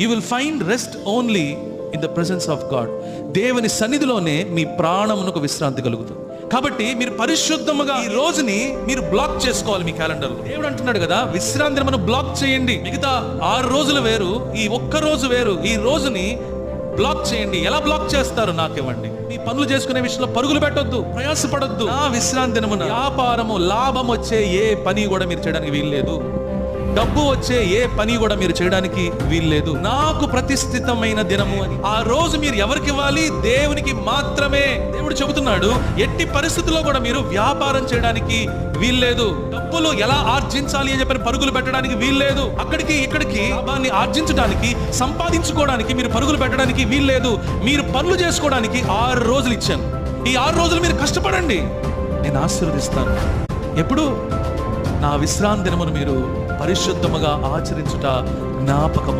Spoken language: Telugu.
You will find rest only in the presence of God దేవుని సన్నిధిలోనే మీ ప్రాణమునకు విశ్రాంతి కలుగుతుంది. కాబట్టి మీరు పరిశుద్ధముగా ఈ రోజుని మీరు బ్లాక్ చేసుకోవాలి మీ క్యాలెండర్ దేవుడు అంటున్నాడు కదా విశ్రాంతిని మనం బ్లాక్ చేయండి. మిగతా ఆరు రోజులు వేరు ఈ ఒక్క రోజు వేరు ఈ రోజుని బ్లాక్ చేయండి. ఎలా బ్లాక్ చేస్తారు నాకివ్వండి మీ పనులు చేసుకునే విషయంలో పరుగులు పెట్టొద్దు ప్రయాసపడొద్దు. ఆ విశ్రాంతి వ్యాపారము లాభం వచ్చే ఏ పని కూడా మీరు చేయడానికి వీల్లేదు. డబ్బు వచ్చే ఏ పని కూడా మీరు చేయడానికి వీల్లేదు. నాకు ప్రతిష్ఠితమైన దినము అని. ఆ రోజు మీరు ఎవరికి ఇవ్వాలి? దేవునికి మాత్రమే. దేవుడు చెబుతున్నాడు ఎట్టి పరిస్థితుల్లో కూడా మీరు వ్యాపారం చేయడానికి వీల్లేదు. డబ్బులు ఎలా ఆర్జించాలి అని చెప్పని పరుగులు పెట్టడానికి వీల్లేదు. అక్కడికి ఇక్కడికి లాభాన్ని ఆర్జించడానికి సంపాదించుకోవడానికి మీరు పరుగులు పెట్టడానికి వీల్లేదు. మీరు పనులు చేసుకోవడానికి ఆరు రోజులు ఇచ్చాను. ఈ ఆరు రోజులు మీరు కష్టపడండి. నేను ఆశీర్వదిస్తాను. ఎప్పుడు? నా విశ్రాంతి దినమును మీరు పరిశుద్ధముగా ఆచరించుట జ్ఞాపకం